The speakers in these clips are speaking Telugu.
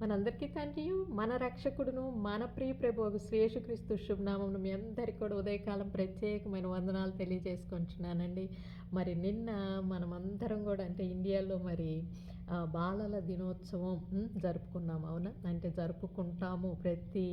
మనందరికీ తండ్రియు మన రక్షకుడును మన ప్రియ ప్రభువు శ్రేషుక్రీస్తు శుభనామమును మీ అందరికీ కూడా ఉదయకాలం ప్రత్యేకమైన వందనాలు తెలియజేసుకుంటున్నానండి మరి నిన్న మనమందరం కూడా అంటే ఇండియాలో మరి బాలల దినోత్సవం జరుపుకున్నాము అవునా? అంటే జరుపుకుంటాము ప్రతి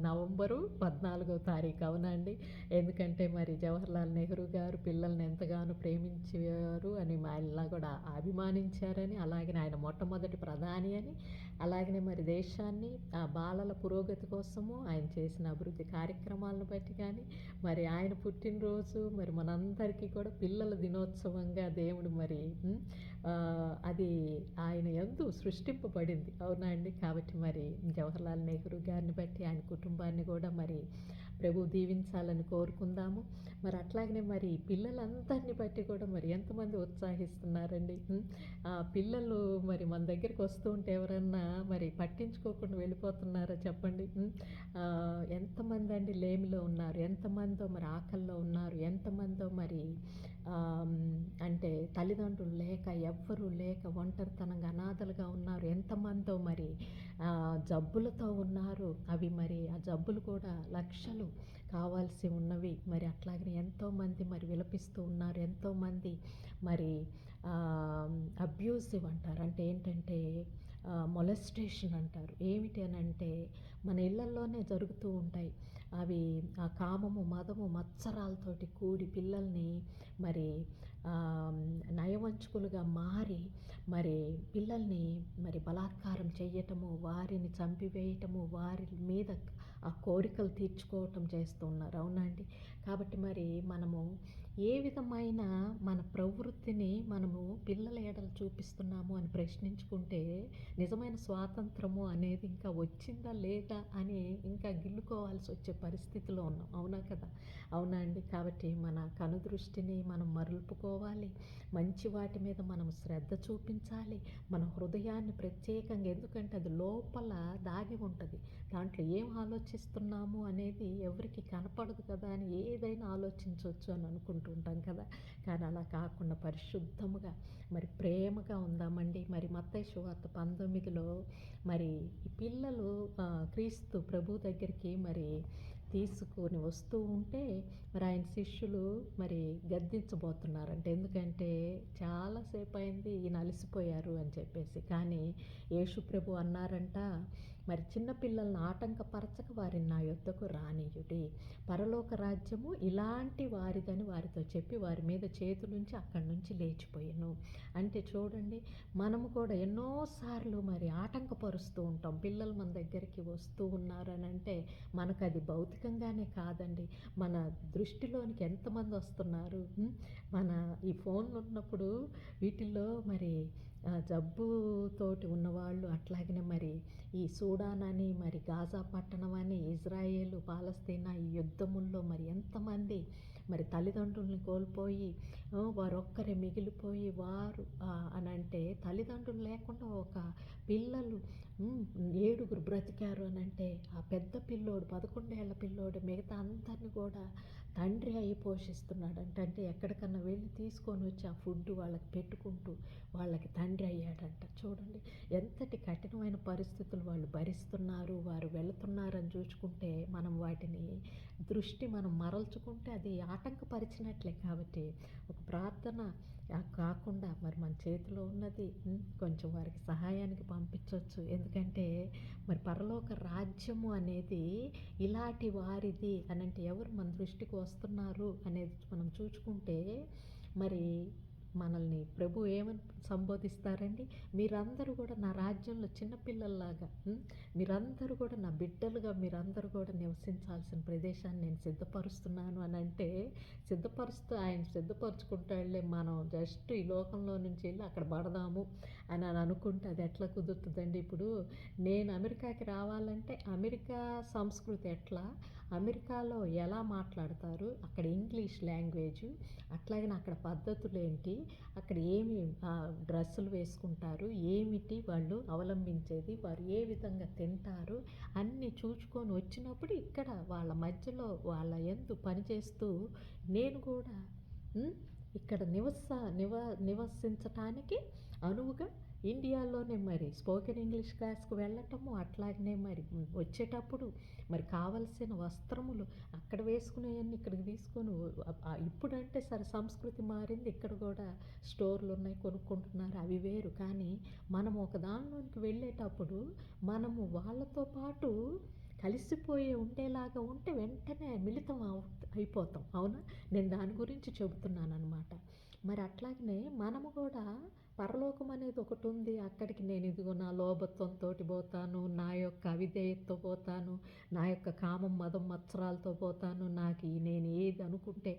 నవంబరు పద్నాలుగో తారీఖు అవునా అండి? ఎందుకంటే మరి జవహర్లాల్ నెహ్రూ గారు పిల్లల్ని ఎంతగానో ప్రేమించారు అని ఆయనలా కూడా అభిమానించారని అలాగే ఆయన మొట్టమొదటి ప్రధాని అని అలాగనే మరి దేశాన్ని ఆ బాలల పురోగతి కోసము ఆయన చేసిన అభివృద్ధి కార్యక్రమాలను బట్టి కానీ మరి ఆయన పుట్టినరోజు మరి మనందరికీ కూడా పిల్లల దినోత్సవంగా దేవుడు మరి అది ఆయన ఎందు సృష్టింపబడింది. అవునా అండి? కాబట్టి మరి జవహర్లాల్ నెహ్రూ గారిని బట్టి ఆయన కుటుంబాన్ని కూడా మరి ప్రభు దీవించాలని కోరుకుందాము. మరి అట్లాగనే మరి పిల్లలందరిని బట్టి కూడా మరి ఎంతమంది ఉత్సాహిస్తున్నారండి? ఆ పిల్లలు మరి మన దగ్గరికి వస్తూ ఉంటే ఎవరన్నా మరి పట్టించుకోకుండా వెళ్ళిపోతున్నారా చెప్పండి? ఎంతమంది అండి లేమిలో ఉన్నారు? ఎంతమందో మరి ఆకల్లో ఉన్నారు? ఎంతమందో మరి అంటే తల్లిదండ్రులు లేక ఎవ్వరూ లేక ఒంటరితనంగా అనాథలుగా ఉన్నారు. ఎంతమందో మరి జబ్బులతో ఉన్నారు. అవి మరి ఆ జబ్బులు కూడా లక్షలు కావాల్సి ఉన్నవి. మరి అట్లాగనే ఎంతోమంది మరి విలపిస్తూ ఉన్నారు. ఎంతోమంది మరి అబ్యూసివ్ అంటారు. అంటే ఏంటంటే మొలెస్టేషన్ అంటారు. ఏమిటి అని అంటే మన ఇళ్ళల్లోనే జరుగుతూ ఉంటాయి. అవి ఆ కామము మదము మత్సరాలతోటి కూడి పిల్లల్ని మరి నయవంచుకులుగా మారి మరి పిల్లల్ని మరి బలాత్కారం చేయటము వారిని చంపివేయటము వారి మీద ఆ కోరికలు తీర్చుకోవటం చేస్తున్నారు అవునా అండి? కాబట్టి మరి మనము ఏ విధమైన మన ప్రవృత్తిని మనము పిల్లల ఏడలు చూపిస్తున్నాము అని ప్రశ్నించుకుంటే నిజమైన స్వాతంత్రము అనేది ఇంకా వచ్చిందా లేదా అని ఇంకా గిల్లుకోవాల్సి వచ్చే పరిస్థితిలో ఉన్నాం. అవునా కదా? అవునా అండి? కాబట్టి మన కనుదృష్టిని మనం మరుపుకోవాలి మంచి వాటి మీద మనం శ్రద్ధ చూపించాలి. మన హృదయాన్ని ప్రత్యేకంగా ఎందుకంటే అది లోపల దాగి ఉంటుంది. దాంట్లో ఏం ఆలోచిస్తున్నాము అనేది ఎవరికి కనపడదు కదా అని ఏదైనా ఆలోచించవచ్చు అని అనుకుంటూ ఉంటాం కదా. కానీ అలా కాకుండా పరిశుద్ధముగా మరి ప్రేమగా ఉందామండి. మరి మత్తయి సువార్త పంతొమ్మిదిలో మరి ఈ పిల్లలు క్రీస్తు ప్రభు దగ్గరికి మరి తీసుకొని వస్తూ ఉంటే మరి ఆయన శిష్యులు మరి గద్దించబోతున్నారంట. ఎందుకంటే చాలాసేపు అయింది ఈయన అలసిపోయారు అని చెప్పేసి. కానీ యేసు ప్రభు అన్నారంట మరి చిన్నపిల్లల్ని ఆటంకపరచక వారిని నా యొద్దకు రానియుడి పరలోక రాజ్యము ఇలాంటి వారిదని వారితో చెప్పి వారి మీద చేతులుంచి అక్కడి నుంచి లేచిపోయాను. అంటే చూడండి మనము కూడా ఎన్నోసార్లు మరి ఆటంకపరుస్తూ ఉంటాం. పిల్లలు మన దగ్గరికి వస్తూ ఉన్నారని అంటే మనకు అది భౌతికంగానే కాదండి. మన దృష్టిలోనికి ఎంతమంది వస్తున్నారు? మన ఈ ఫోన్లు ఉన్నప్పుడు వీటిల్లో మరి జబ్బుతోటి ఉన్నవాళ్ళు అట్లాగనే మరి ఈ సూడాన్ అని మరి గాజా పట్టణం అని ఇజ్రాయేలు పాలస్తీనా ఈ యుద్ధముల్లో మరి ఎంతమంది మరి తల్లిదండ్రుల్ని కోల్పోయి ఆ, వారొక్కరే మిగిలిపోయి వారు అని అంటే తల్లిదండ్రులు లేకుండా ఒక పిల్లలు ఏడుగురు బ్రతికారు అని అంటే ఆ పెద్ద పిల్లోడు పదకొండేళ్ళ పిల్లోడు మిగతా అందరిని కూడా తండ్రి అయి పోషిస్తున్నాడు. అంటే అంటే ఎక్కడికన్నా వెళ్ళి తీసుకొని వచ్చి ఆ ఫుడ్ వాళ్ళకి పెట్టుకుంటూ వాళ్ళకి తండ్రి అయ్యాడంట. చూడండి ఎంతటి కఠినమైన పరిస్థితులు వాళ్ళు భరిస్తున్నారు వారు వెళుతున్నారని చూసుకుంటే మనం వాటిని దృష్టి మనం మరల్చుకుంటే అది ఆటంకపరిచినట్లే. కాబట్టి ఒక ప్రార్థన కాకుండా మరి మన చేతిలో ఉన్నది కొంచెం వారికి సహాయానికి పంపించవచ్చు ఎందుకంటే మరి పరలోక రాజ్యము అనేది ఇలాంటి వారిది అని అంటే ఎవరు మన దృష్టికి వస్తున్నారు అనేది మనం చూసుకుంటే మరి మనల్ని ప్రభు ఏమని సంబోధిస్తారండి? మీరందరూ కూడా నా రాజ్యంలో చిన్నపిల్లల్లాగా మీరందరూ కూడా నా బిడ్డలుగా మీరందరూ కూడా నివసించాల్సిన ప్రదేశాన్ని నేను సిద్ధపరుస్తున్నాను అని అంటే సిద్ధపరుస్తూ ఆయన సిద్ధపరచుకుంటాళ్ళే మనం జస్ట్ ఈ లోకంలో నుంచి వెళ్ళి అక్కడ పడదాము అని అని అనుకుంటే అది ఎట్లా కుదురుతుందండి? ఇప్పుడు నేను అమెరికాకి రావాలంటే అమెరికా సంస్కృతి ఎట్లా? అమెరికాలో ఎలా మాట్లాడతారు? అక్కడ ఇంగ్లీష్ లాంగ్వేజ్ అట్లాగే అక్కడ పద్ధతులు ఏంటి? అక్కడ ఏమి డ్రెస్సులు వేసుకుంటారు? ఏమిటి? వాళ్ళు అవలంబించేది? వారు ఏ విధంగా తింటారు? అన్నీ చూసుకొని వచ్చినప్పుడు ఇక్కడ వాళ్ళ మధ్యలో వాళ్ళ ఎందు పనిచేస్తూ నేను కూడా ఇక్కడ నివస నివ నివసించటానికి అనువుగా ఇండియాలోనే మరి స్పోకెన్ ఇంగ్లీష్ క్లాస్కి వెళ్ళటము అట్లాగనే మరి వచ్చేటప్పుడు మరి కావలసిన వస్త్రములు అక్కడ వేసుకునేవన్నీ ఇక్కడికి తీసుకొని ఇప్పుడంటే సరే సంస్కృతి మారింది. ఇక్కడ కూడా స్టోర్లు ఉన్నాయి కొనుక్కుంటున్నారు. అవి వేరు. కానీ మనం ఒక దానిలోనికి వెళ్ళేటప్పుడు మనము వాళ్ళతో పాటు కలిసిపోయి ఉండేలాగా ఉంటే వెంటనే మిళితం అయిపోతాం. అవునా? నేను దాని గురించి చెబుతున్నాను అనమాట మరి అట్లాగనే మనము కూడా పరలోకం అనేది ఒకటి ఉంది. అక్కడికి నేను ఇదిగో నా లోభత్వంతో పోతాను నా యొక్క అవిధేయతతో పోతాను నా యొక్క కామం మదం మత్సరాలతో పోతాను. నాకు ఈ నేను ఏది అనుకుంటే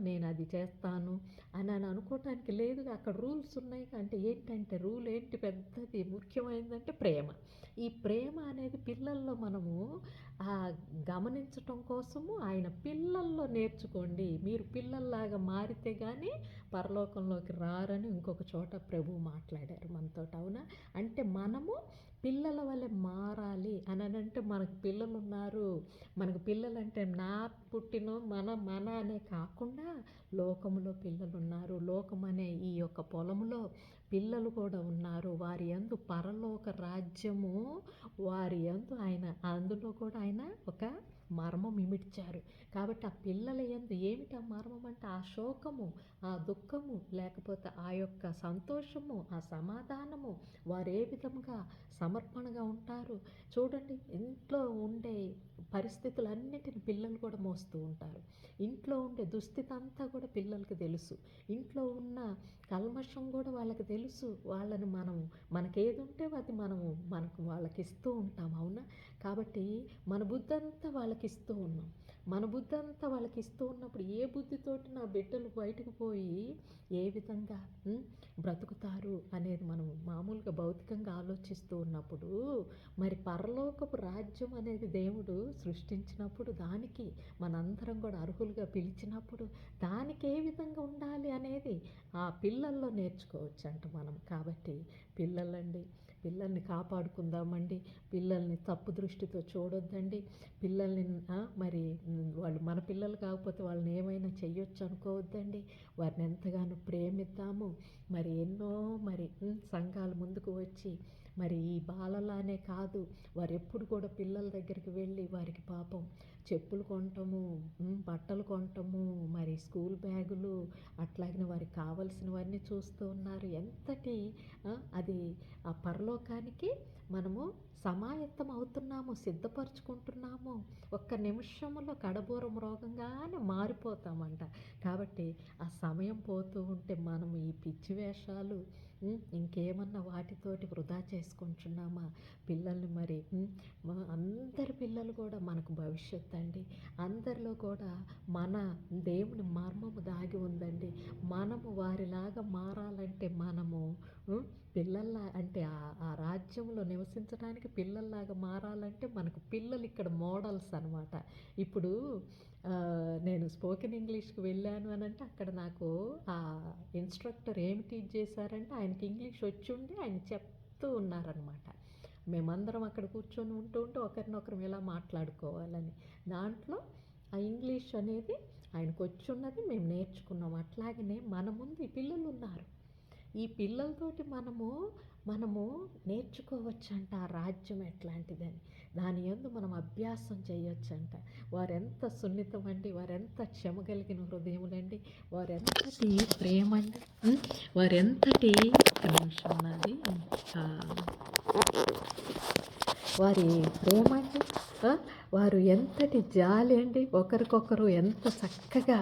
నేను అది చేస్తాను అని అని అనుకోవటానికి లేదు. అక్కడ రూల్స్ ఉన్నాయి. అంటే ఏంటంటే రూల్ ఏంటి? పెద్దది ముఖ్యమైనదంటే ప్రేమ. ఈ ప్రేమ అనేది పిల్లల్లో మనము గమనించటం కోసము ఆయన పిల్లల్లో నేర్చుకోండి. మీరు పిల్లల్లాగా మారితే కానీ పరలోకంలోకి రారని ఇంకొక చోట ప్రభు మాట్లాడారు మనతో అవునా? అంటే మనము పిల్లల వలె మారాలి అని అంటే మనకు పిల్లలు ఉన్నారు. మనకు పిల్లలు అంటే నా పుట్టిన మన మన అనే కాకుండా లోకములో పిల్లలు ఉన్నారు. లోకం అనే ఈ యొక్క పొలములో పిల్లలు కూడా ఉన్నారు. వారి యందు పరలోక రాజ్యము వారి యందు ఆయన అందులో కూడా ఆయన ఒక మర్మం ఇమిడ్చారు. కాబట్టి ఆ పిల్లల ఎందు ఏమిటి ఆ మర్మం అంటే ఆ శోకము ఆ దుఃఖము లేకపోతే ఆ యొక్క సంతోషము ఆ సమాధానము వారు ఏ విధంగా సమర్పణగా ఉంటారు? చూడండి ఇంట్లో ఉండే పరిస్థితులన్నిటిని పిల్లలు కూడా మోస్తూ ఉంటారు. ఇంట్లో ఉండే దుస్థితి అంతా కూడా పిల్లలకి తెలుసు. ఇంట్లో ఉన్న కల్మషం కూడా వాళ్ళకి తెలుసు. వాళ్ళని మనం మనకేది ఉంటే అది మనము మనకు వాళ్ళకి ఇస్తూ ఉంటాం అవునా? కాబట్టి మన బుద్ధి అంతా వాళ్ళకి ఇస్తూ ఉన్నాం. మన బుద్ధి అంతా వాళ్ళకి ఇస్తూ ఉన్నప్పుడు ఏ బుద్ధితోటి నా బిడ్డలు బయటకు పోయి ఏ విధంగా బ్రతుకుతారు అనేది మనం మామూలుగా భౌతికంగా ఆలోచిస్తూ ఉన్నప్పుడు మరి పరలోకపు రాజ్యం అనేది దేవుడు సృష్టించినప్పుడు దానికి మనందరం కూడా అర్హులుగా పిలిచినప్పుడు దానికి ఏ విధంగా ఉండాలి అనేది ఆ పిల్లల్లో నేర్చుకోవచ్చు అంట మనం. కాబట్టి పిల్లలండి పిల్లల్ని కాపాడుకుందామండి. పిల్లల్ని తప్పు దృష్టితో చూడొద్దండి. పిల్లల్ని మరి వాళ్ళు మన పిల్లలు కాకపోతే వాళ్ళని ఏమైనా చెయ్యొచ్చు అనుకోవద్దండి. వారిని ఎంతగానో ప్రేమిద్దాము. మరి ఎన్నో మరి సంఘాలు ముందుకు వచ్చి మరి ఈ బాలలానే కాదు. వారు ఎప్పుడు కూడా పిల్లల దగ్గరికి వెళ్ళి వారికి పాపం చెప్పులు కొనటము బట్టలు కొనటము మరి స్కూల్ బ్యాగులు అట్లాగిన వారికి కావలసినవన్నీ చూస్తూ ఉన్నారు. ఎంతటి అది ఆ పరలోకానికి మనము సమాయత్తం అవుతున్నాము సిద్ధపరచుకుంటున్నాము ఒక్క నిమిషంలో కడబూరం రోగంగానే మారిపోతామంట. కాబట్టి ఆ సమయం పోతూ ఉంటే మనం ఈ పిచ్చి వేషాలు ఇంకేమన్నా వాటితోటి వృధా చేసుకుంటున్నామా? పిల్లల్ని మరి అందరి పిల్లలు కూడా మనకు భవిష్యత్తు అండి. అందరిలో కూడా మన దేవుని మర్మము దాగి ఉందండి. మనము వారిలాగా మారాలంటే మనము పిల్లల్లా అంటే ఆ- రాజ్యంలో నివసించడానికి పిల్లల్లాగా మారాలంటే మనకు పిల్లలు ఇక్కడ మోడల్స్ అనమాట ఇప్పుడు నేను స్పోకెన్ ఇంగ్లీష్కి వెళ్ళాను అని అంటే అక్కడ నాకు ఆ ఇన్స్ట్రక్టర్ ఏమి టీచ్ చేశారంటే ఆయనకి ఇంగ్లీష్ వచ్చి ఉండి ఆయన చెప్తూ ఉన్నారనమాట మేమందరం అక్కడ కూర్చొని ఉంటూ ఉంటే ఒకరినొకరం ఎలా మాట్లాడుకోవాలని. దాంట్లో ఆ ఇంగ్లీష్ అనేది ఆయనకు వచ్చి ఉన్నది మేము నేర్చుకున్నాం. అట్లాగనే మన ముందు పిల్లలు ఉన్నారు. ఈ పిల్లలతోటి మనము మనము నేర్చుకోవచ్చంట ఆ రాజ్యం ఎట్లాంటిదని. దాని ఎందు మనం అభ్యాసం చేయొచ్చంట. వారెంత సున్నితం అండి వారెంత క్షమ కలిగిన హృదయములండి వారెంతటి ప్రేమ అండి వారెంతటి నిమిషం వారి ప్రేమ అండి వారు ఎంతటి జాలి అండి. ఒకరికొకరు ఎంత చక్కగా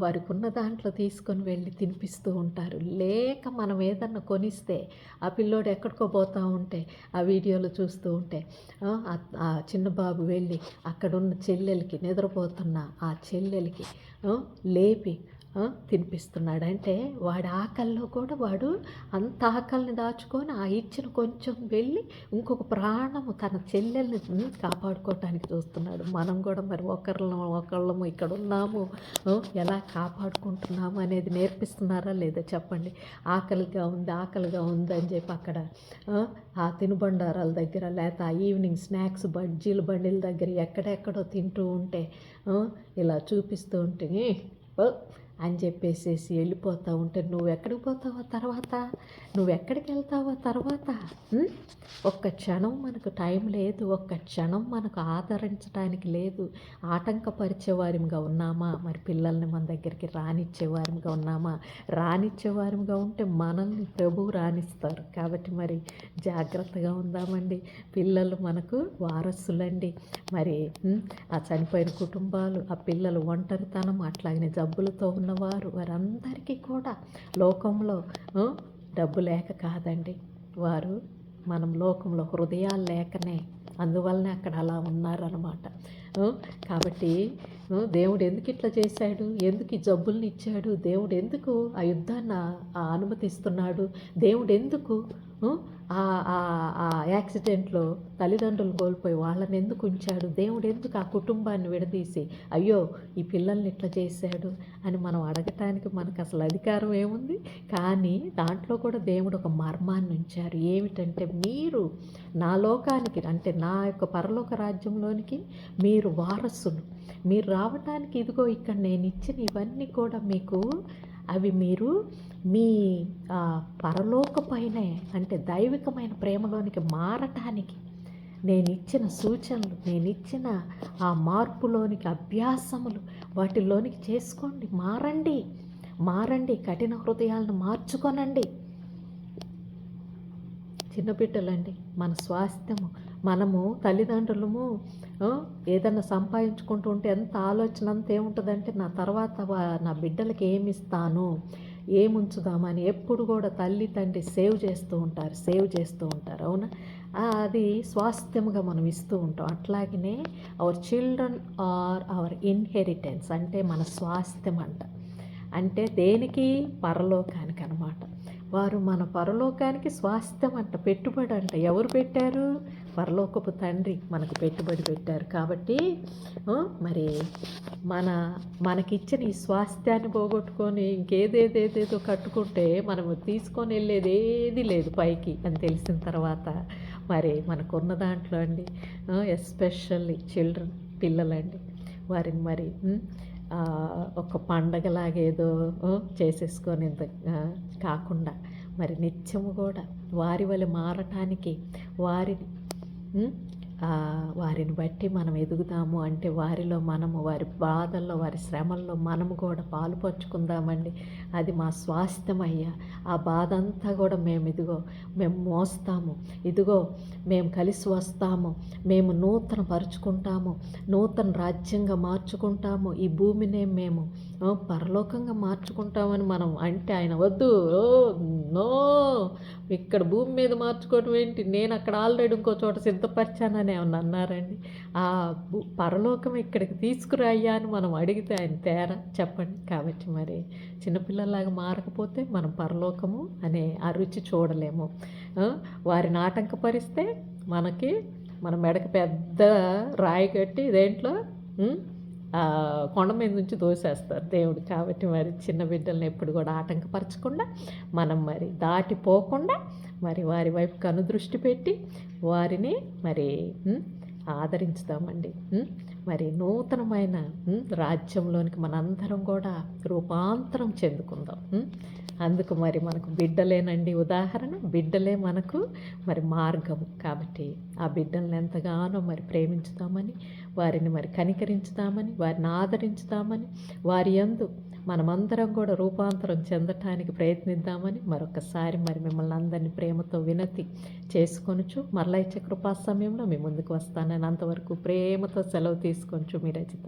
వారికి ఉన్న దాంట్లో తీసుకొని వెళ్ళి తినిపిస్తూ ఉంటారు. లేక మనం ఏదన్నా కొనిస్తే ఆ పిల్లోడు ఎక్కడికో పోతూ ఉంటే ఆ వీడియోలు చూస్తూ ఉంటే ఆ, చిన్న బాబు వెళ్ళి అక్కడున్న చెల్లెలకి నిద్రపోతున్న ఆ చెల్లెలకి లేపి తినిపిస్తున్నాడు. అంటే వాడి ఆకల్లో కూడా వాడు అంత ఆకలిని దాచుకొని ఆ ఇచ్చిన కొంచెం వెళ్ళి ఇంకొక ప్రాణము తన చెల్లెల్ని కాపాడుకోవటానికి చూస్తున్నాడు. మనం కూడా మరి ఒకరిలో ఒకళ్ళము ఇక్కడ ఉన్నాము. ఎలా కాపాడుకుంటున్నాము అనేది నేర్పిస్తున్నారా లేదా చెప్పండి. ఆకలిగా ఉంది ఆకలిగా ఉంది అని చెప్పి అక్కడ ఆ, తినుబండారాల దగ్గర లేకపోతే ఆ ఈవినింగ్ స్నాక్స్ బజ్జీల బండిల దగ్గర ఎక్కడెక్కడో తింటూ ఉంటే ఇలా చూపిస్తూ ఉంటే అని చెప్పేసేసి వెళ్ళిపోతూ ఉంటే నువ్వు ఎక్కడికి పోతావో తర్వాత? నువ్వు ఎక్కడికి వెళ్తావో తర్వాత? ఒక్క క్షణం మనకు టైం లేదు ఒక్క క్షణం మనకు ఆదరించడానికి లేదు. ఆటంకపరిచేవారిగా ఉన్నామా? మరి పిల్లల్ని మన దగ్గరికి రానిచ్చేవారిగా ఉన్నామా? రానిచ్చేవారిగా ఉంటే మనల్ని ప్రభువు రాణిస్తారు కాబట్టి మరి జాగ్రత్తగా ఉందామండి. పిల్లలు మనకు వారసులండి. మరి ఆ చనిపోయిన కుటుంబాలు ఆ పిల్లలు ఒంటరితనం అట్లాగనే జబ్బులతో ఉన్నవారు వారందరికీ కూడా లోకంలో డబ్బు లేక కాదండి. వారు మనం లోకంలో హృదయాలు లేకనే అందువల్లనే అక్కడ అలా ఉన్నారనమాట కాబట్టి దేవుడు ఎందుకు ఇట్లా చేశాడు? ఎందుకు ఈ జబ్బుల్ని ఇచ్చాడు? దేవుడు ఎందుకు ఆ యుద్ధాన్ని అనుమతిస్తున్నాడు? దేవుడు ఎందుకు ఆ, ఆ యాక్సిడెంట్లో తల్లిదండ్రులు కోల్పోయి వాళ్ళని ఎందుకు ఉంచాడు? దేవుడు ఎందుకు ఆ కుటుంబాన్ని విడదీసి అయ్యో ఈ పిల్లల్ని ఇట్లా చేశాడు అని మనం అడగటానికి మనకు అసలు అధికారం ఏముంది? కానీ దాంట్లో కూడా దేవుడు ఒక మర్మాన్ని ఉంచారు. ఏమిటంటే మీరు నా లోకానికి అంటే నా యొక్క పరలోక రాజ్యంలోనికి మీరు వారసులు. మీరు రావటానికి ఇదిగో ఇక్కడ నేను ఇచ్చిన ఇవన్నీ కూడా మీకు అవి మీరు మీ ఆ, పరలోక అంటే దైవికమైన ప్రేమలోనికి మారటానికి నేను ఇచ్చిన సూచనలు నేను ఇచ్చిన ఆ మార్పులోనికి అభ్యాసములు వాటిలోనికి చేసుకోండి. మారండి. మారండి. కఠిన హృదయాలను మార్చుకొనండి. చిన్నపిట్టలండి మన స్వాస్థ్యము మనము తల్లిదండ్రులము ఏదన్నా సంపాదించుకుంటూ ఉంటే ఎంత ఆలోచన అంత ఏముంటుందంటే నా తర్వాత నా బిడ్డలకి ఏమి ఇస్తాను ఏముంచుదామని ఎప్పుడు కూడా తల్లి తండ్రి సేవ్ చేస్తూ ఉంటారు సేవ్ చేస్తూ ఉంటారు అవునా? అది స్వాస్థ్యముగా మనం ఇస్తూ ఉంటాం. అట్లాగనే our children are our inheritance అంటే మన స్వాస్థ్యం అంట. అంటే దేనికి? పరలోకానికి అనమాట వారు మన పరలోకానికి స్వాస్థ్యం అంట పెట్టుబడి అంట. ఎవరు పెట్టారు? పరలోకపు తండ్రి మనకు పెట్టుబడి పెట్టారు కాబట్టి మరి మన మనకిచ్చిన ఈ స్వాస్థ్యాన్ని పోగొట్టుకొని ఇంకేదేదేదేదో కట్టుకుంటే మనము తీసుకొని వెళ్ళేది ఏది లేదు పైకి అని తెలిసిన తర్వాత మరి మనకున్న దాంట్లో అండి ఎస్పెషల్లీ చిల్డ్రన్ పిల్లలండి వారిని మరి ఒక పండగలాగేదో చేసేసుకొని ఇంత కాకుండా మరి నిత్యము కూడా వారి వల్ల మారటానికి వారిని వారిని బట్టి మనం ఎదుగుదాము అంటే వారిలో మనము వారి బాధల్లో వారి శ్రమల్లో మనము కూడా పాలు పంచుకుందామండి. అది మా స్వాస్థ్యం అయ్యా ఆ బాధ అంతా కూడా మేము ఇదిగో మేము మోస్తాము. ఇదిగో మేము కలిసి వస్తాము. మేము నూతన పరుచుకుంటాము నూతన రాజ్యంగా మార్చుకుంటాము. ఈ భూమినే మేము పరలోకంగా మార్చుకుంటామని మనం అంటే ఆయన వద్దు. Oh no. ఇక్కడ భూమి మీద మార్చుకోవడం ఏంటి? నేను అక్కడ ఆల్రెడీ ఇంకో చోట సిద్ధపరిచానని ఏమన్నా అన్నారండి? ఆ భూ- పరలోకం ఇక్కడికి తీసుకురాయ్యా అని మనం అడిగితే ఆయన తేరా? చెప్పండి. కాబట్టి మరి చిన్నపిల్లలాగా మారకపోతే మనం పరలోకము అనే ఆ రుచి చూడలేము. వారిని ఆటంకపరిస్తే మనకి మన మెడకు పెద్ద రాయి కట్టి దేంట్లో? కొండ మీద నుంచి దోసేస్తారు దేవుడు. కాబట్టి మరి చిన్న బిడ్డల్ని ఎప్పుడు కూడా ఆటంకపరచకుండా మనం మరి దాటిపోకుండా మరి వారి వైపు కనుదృష్టి పెట్టి వారిని మరి ఆదరించుదామండి. మరి నూతనమైన రాజ్యంలోనికి మనందరం కూడా రూపాంతరం చెందుకుందాం. అందుకు మరి మనకు బిడ్డలేనండి ఉదాహరణ. బిడ్డలే మనకు మరి మార్గము. కాబట్టి ఆ బిడ్డల్ని ఎంతగానో మరి ప్రేమించుతామని వారిని మరి కనికరించుతామని వారిని ఆదరించుతామని వారి యందు మనమందరం కూడా రూపాంతరం చెందటానికి ప్రయత్నిద్దామని మరొకసారి మరి మిమ్మల్ని అందరినీ ప్రేమతో వినతి చేసుకొనుచు మరలా ఇచ్చే కృపా సమయంలో మీ ముందుకు వస్తానని అంతవరకు ప్రేమతో సెలవు తీసుకొనచ్చు మీ రచిత.